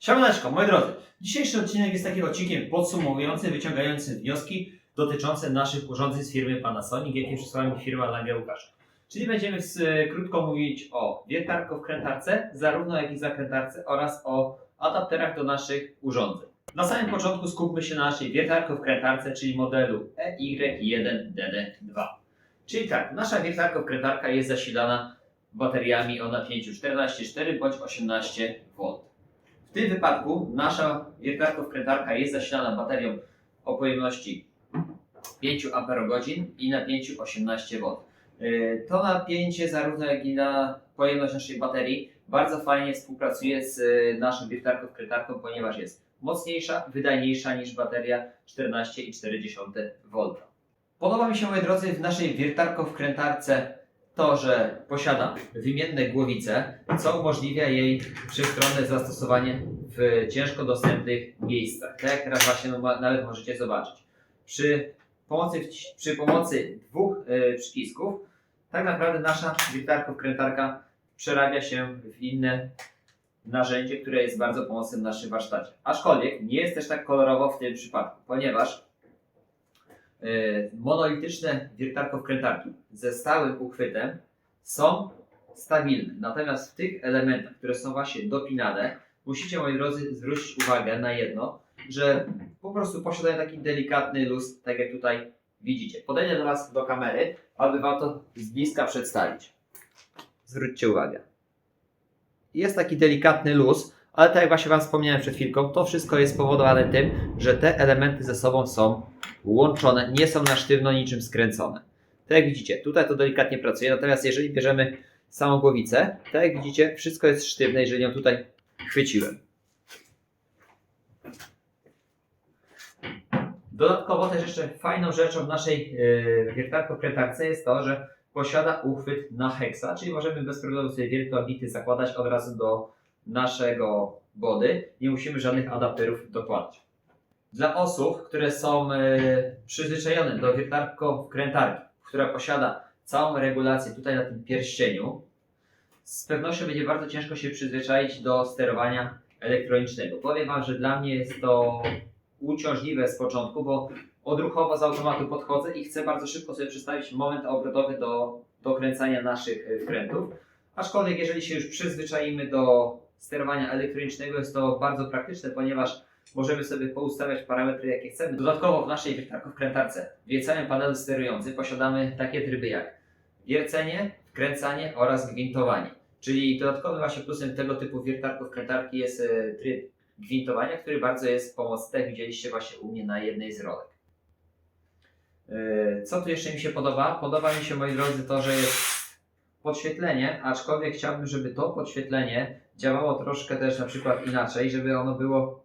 Siemaneczko, moi drodzy. Dzisiejszy odcinek jest takim odcinkiem podsumowującym, wyciągającym wnioski dotyczące naszych urządzeń z firmy Panasonic, jakie przysłała mi firma Lange Łukasz. Czyli będziemy z, krótko mówić o wiertarko-wkrętarce, zarówno jak i zakrętarce oraz o adapterach do naszych urządzeń. Na samym początku skupmy się na naszej wiertarko-wkrętarce, czyli modelu E EY1DD2. Czyli tak, nasza wiertarko-wkrętarka jest zasilana bateriami o napięciu 14,4 bądź 18 V. Tym wypadku nasza wiertarko-wkrętarka jest zasilana baterią o pojemności 5 Ah i napięciu 18 V. Yy, To napięcie, zarówno jak i na pojemność naszej baterii, bardzo fajnie współpracuje z y, naszą wiertarką-wkrętarką, ponieważ jest mocniejsza, wydajniejsza niż bateria 14,4 V. Podoba mi się, moi drodzy, w naszej wiertarko-wkrętarce to, że posiada wymienne głowice, co umożliwia jej wszechstronne zastosowanie w ciężko dostępnych miejscach. Tak jak teraz właśnie nawet możecie zobaczyć. Przy pomocy, przy pomocy dwóch e, przycisków tak naprawdę nasza wiertarko-wkrętarka przerabia się w inne narzędzie, które jest bardzo pomocne w naszym warsztacie. Aczkolwiek nie jest też tak kolorowo w tym przypadku, ponieważ monolityczne wiertarko-wkrętarki ze stałym uchwytem są stabilne. Natomiast w tych elementach, które są właśnie dopinane, musicie, moi drodzy, zwrócić uwagę na jedno, że po prostu posiadają taki delikatny luz, tak jak tutaj widzicie. Podejdę Was do kamery, aby Wam to z bliska przedstawić. Zwróćcie uwagę. Jest taki delikatny luz, ale tak jak właśnie Wam wspomniałem przed chwilką, to wszystko jest spowodowane tym, że te elementy ze sobą są łączone, nie są na sztywno niczym skręcone. Tak jak widzicie, tutaj to delikatnie pracuje, natomiast jeżeli bierzemy samą głowicę, tak jak widzicie, wszystko jest sztywne, jeżeli ją tutaj chwyciłem. Dodatkowo też jeszcze fajną rzeczą w naszej yy, wiertarko-krętarce jest to, że posiada uchwyt na heksa, czyli możemy bez problemu sobie wielkoabity zakładać od razu do naszego body. Nie musimy żadnych adapterów dokładać. Dla osób, które są yy, przyzwyczajone do wiertarko-krętarki, która posiada całą regulację tutaj na tym pierścieniu, z pewnością będzie bardzo ciężko się przyzwyczaić do sterowania elektronicznego. Powiem Wam, że dla mnie jest to uciążliwe z początku, bo odruchowo z automatu podchodzę i chcę bardzo szybko sobie przestawić moment obrotowy do dokręcania naszych y, wkrętów. Aczkolwiek jeżeli się już przyzwyczaimy do sterowania elektronicznego, jest to bardzo praktyczne, ponieważ możemy sobie poustawiać parametry jakie chcemy. Dodatkowo w naszej wiertarko-wkrętarce w całym panelu sterującym posiadamy takie tryby jak wiercenie, wkręcanie oraz gwintowanie. Czyli dodatkowym właśnie plusem tego typu wiertarko-wkrętarki jest e, tryb gwintowania, który bardzo jest pomocny, jak widzieliście właśnie u mnie na jednej z rolek. E, Co tu jeszcze mi się podoba? Podoba mi się, moi drodzy, to, że jest podświetlenie, aczkolwiek chciałbym, żeby to podświetlenie działało troszkę też na przykład inaczej, żeby ono było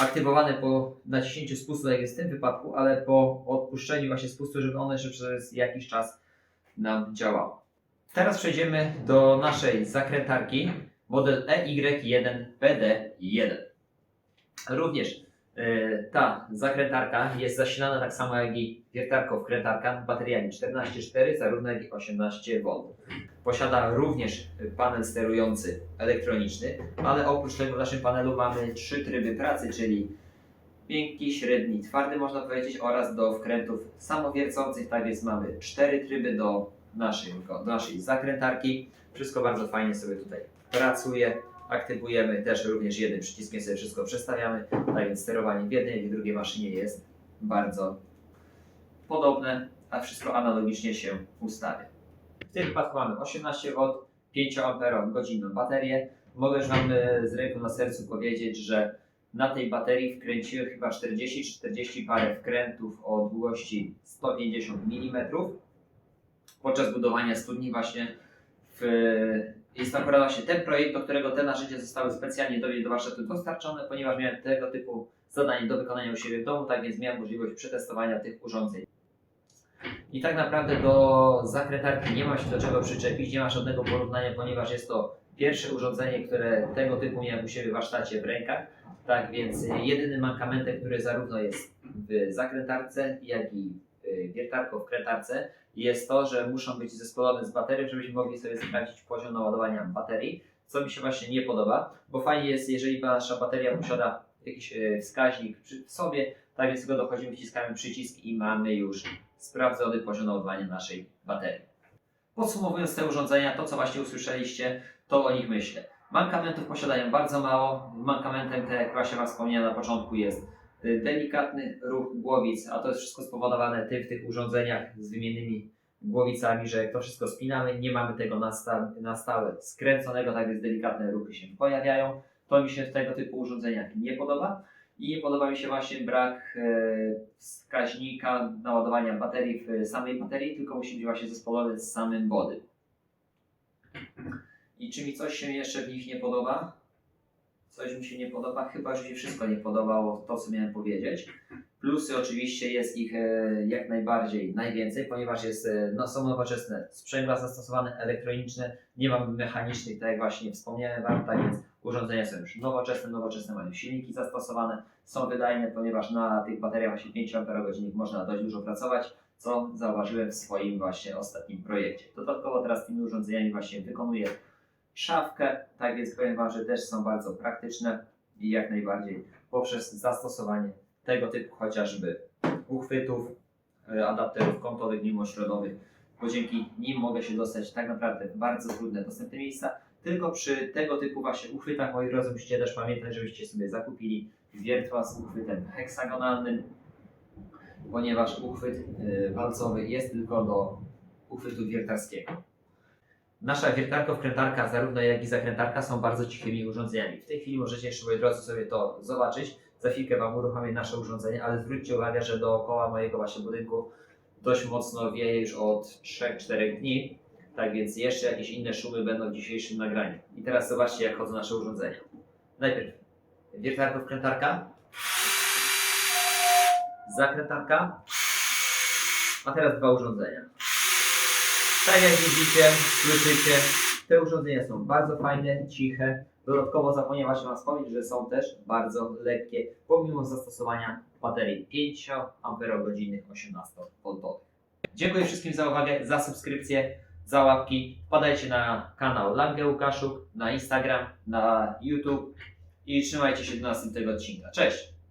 aktywowane po naciśnięciu spustu, jak jest w tym wypadku, ale po odpuszczeniu właśnie spustu, żeby ono jeszcze przez jakiś czas nam działało. Teraz przejdziemy do naszej zakrętarki model E EY1PD1. Również ta zakrętarka jest zasilana tak samo jak i wiertarko-wkrętarka bateriami 14,4 zarówno jak i 18V. Posiada również panel sterujący elektroniczny, ale oprócz tego w naszym panelu mamy trzy tryby pracy, czyli miękki, średni, twardy można powiedzieć oraz do wkrętów samowiercących, tak więc mamy cztery tryby do, naszego, do naszej zakrętarki. Wszystko bardzo fajnie sobie tutaj pracuje. Aktywujemy też również jednym przyciskiem sobie wszystko przestawiamy, tak więc sterowanie w jednej i w drugiej maszynie jest bardzo podobne, a wszystko analogicznie się ustawia. W tym wypadku mamy 18V, 5 Ah godzinną baterię. Mogę już Wam e, z ręką na sercu powiedzieć, że na tej baterii wkręciłem chyba 40 czy 40 parę wkrętów o długości 150 mm. Podczas budowania studni właśnie w, jest akurat właśnie ten projekt, do którego te narzędzia zostały specjalnie do mnie do warsztatu dostarczone, ponieważ miałem tego typu zadanie do wykonania u siebie w domu, tak więc miałem możliwość przetestowania tych urządzeń. I tak naprawdę do zakrętarki nie ma się do czego przyczepić, nie ma żadnego porównania, ponieważ jest to pierwsze urządzenie, które tego typu miałem u siebie w warsztacie w rękach. Tak więc jedynym mankamentem, który zarówno jest w zakrętarce, jak i y, wiertarko w krętarce, jest to, że muszą być zespolone z baterią, żebyśmy mogli sobie sprawdzić poziom naładowania baterii, co mi się właśnie nie podoba, bo fajnie jest, jeżeli nasza bateria posiada jakiś e, wskaźnik w sobie, tak więc tylko dochodzimy, wciskamy przycisk i mamy już sprawdzony poziom naładowania naszej baterii. Podsumowując te urządzenia, to co właśnie usłyszeliście, to o nich myślę. Mankamentów posiadają bardzo mało. Mankamentem, tak jak właśnie Wam wspomniałem na początku, jest delikatny ruch głowic, a to jest wszystko spowodowane tym w tych urządzeniach z wymiennymi głowicami, że jak to wszystko spinamy, nie mamy tego na, sta- na stałe skręconego, tak więc delikatne ruchy się pojawiają. To mi się w tego typu urządzeniach nie podoba. I nie podoba mi się właśnie brak e, wskaźnika naładowania baterii w samej baterii, tylko musi być właśnie zespolony z samym body. I czy mi coś się jeszcze w nich nie podoba? Coś mi się nie podoba? Chyba, że się wszystko nie podobało, to co miałem powiedzieć. Plusy oczywiście jest ich e, jak najbardziej najwięcej, ponieważ jest, e, no, są nowoczesne sprzęgła zastosowane, elektroniczne, nie mamy mechanicznych, tak jak właśnie wspomniałem Wam, tak więc urządzenia są już nowoczesne, nowoczesne mają silniki zastosowane, są wydajne, ponieważ na tych bateriach właśnie 5 Ah można dość dużo pracować, co zauważyłem w swoim właśnie ostatnim projekcie. Dodatkowo teraz tymi urządzeniami właśnie wykonuję szafkę, tak więc powiem Wam, że też są bardzo praktyczne i jak najbardziej poprzez zastosowanie tego typu chociażby uchwytów, e, adapterów kątowych, mimośrodowych, bo dzięki nim mogę się dostać tak naprawdę bardzo trudne, dostępne miejsca. Tylko przy tego typu właśnie uchwytach, moi drodzy, musicie też pamiętać, żebyście sobie zakupili wiertła z uchwytem heksagonalnym, ponieważ uchwyt walcowy jest tylko do uchwytu wiertarskiego. Nasza wiertarko-wkrętarka, zarówno jak i zakrętarka są bardzo cichymi urządzeniami. W tej chwili możecie jeszcze, moi drodzy, sobie to zobaczyć. Za chwilkę Wam uruchomię nasze urządzenie, ale zwróćcie uwagę, że dookoła mojego właśnie budynku dość mocno wieje już od 3-4 dni. Tak więc jeszcze jakieś inne szumy będą w dzisiejszym nagraniu. I teraz zobaczcie, jak chodzą nasze urządzenia. Najpierw wiertarko-wkrętarka, zakrętarka, a teraz dwa urządzenia. Tak jak widzicie, słyszycie, te urządzenia są bardzo fajne, ciche. Dodatkowo zapomniałem Wam wspomnieć, że są też bardzo lekkie, pomimo zastosowania baterii 5 Ah 18V. Dziękuję wszystkim za uwagę, za subskrypcję, za łapki. Wpadajcie na kanał Lange Łukaszuk, na Instagram, na YouTube i trzymajcie się do następnego odcinka. Cześć!